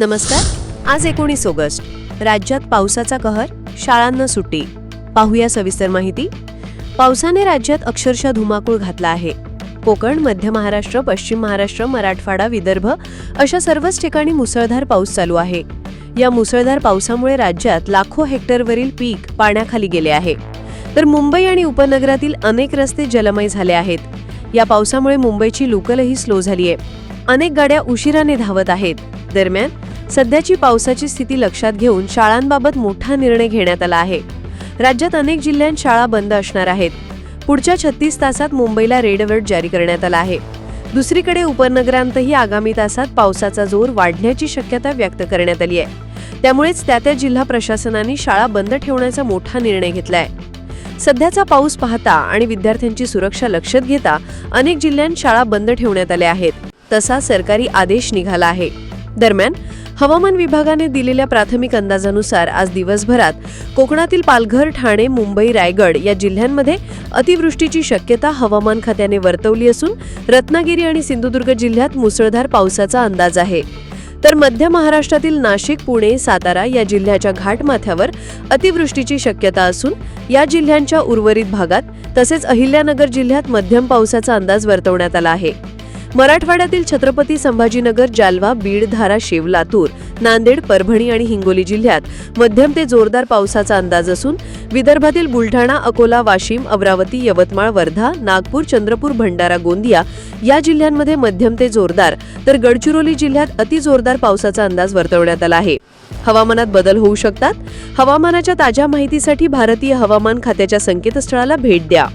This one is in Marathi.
नमस्कार आज एकोणीस ऑगस्ट. राज्यात पावसाचा कहर शाळांना सुट्टी. पाहूया सविस्तर माहिती. पावसाने राज्यात अक्षरशः धुमाकूळ घातला आहे. कोकण मध्य महाराष्ट्र पश्चिम महाराष्ट्र मराठवाडा विदर्भ अशा सर्वच ठिकाणी मुसळधार पाऊस चालू आहे. या मुसळधार पावसामुळे राज्यात लाखो हेक्टरवरील पीक पाण्याखाली गेले आहे. तर मुंबई आणि उपनगरातील अनेक रस्ते जलमय झाले आहेत. या पावसामुळे मुंबईची लोकलही स्लो झाली आहे अनेक गाड्या उशिराने धावत आहेत. दरम्यान सध्याची पावसाची स्थिती लक्षात घेऊन शाळांबाबत मोठा निर्णय घेण्यात आला आहे. राज्यात अनेक जिल्ह्यांत शाळा बंद असणार आहेत. पुढच्या छत्तीस तासात मुंबईला रेड अलर्ट जारी करण्यात आला आहे. दुसरीकडे उपनगरांतही आगामी तासात पावसाचा जोर वाढण्याची शक्यता व्यक्त करण्यात आली आहे. त्यामुळेच त्या त्या जिल्हा प्रशासनाने शाळा बंद ठेवण्याचा मोठा निर्णय घेतलाय. सध्याचा पाऊस पाहता आणि विद्यार्थ्यांची सुरक्षा लक्षात घेता अनेक जिल्ह्यांत शाळा बंद ठेवण्यात आल्या आहेत. तसा सरकारी आदेश निघाला आहे. दरम्यान हवामान विभागाने दिलेल्या प्राथमिक अंदाजानुसार आज दिवसभरात कोकणातील पालघर ठाणे मुंबई रायगड या जिल्ह्यांमध्ये अतिवृष्टीची शक्यता हवामान खात्याने वर्तवली असून रत्नागिरी आणि सिंधुदुर्ग जिल्ह्यात मुसळधार पावसाचा अंदाज आहे. तर मध्य महाराष्ट्रातील नाशिक पुणे सातारा या जिल्ह्याच्या घाटमाथ्यावर अतिवृष्टीची शक्यता असून या जिल्ह्यांच्या उर्वरित भागात तसेच अहिल्यानगर जिल्ह्यात मध्यम पावसाचा अंदाज वर्तवण्यात आला आहे. मराठवाड्यातील छत्रपती संभाजीनगर जालवा बीड धाराशिव लातूर नांदेड परभणी आणि हिंगोली जिल्ह्यात मध्यम ते जोरदार पावसाचा अंदाज असून विदर्भातील बुलढाणा अकोला वाशिम अमरावती यवतमाळ वर्धा नागपूर चंद्रपूर भंडारा गोंदिया या जिल्ह्यांमध्ये मध्यम ते जोरदार तर गडचिरोली जिल्ह्यात अतिजोरदार पावसाचा अंदाज वर्तवण्यात आला आहे. हवामानात बदल होऊ शकतात. हवामानाच्या ताज्या माहितीसाठी भारतीय हवामान खात्याच्या संकेतस्थळाला भेट द्या.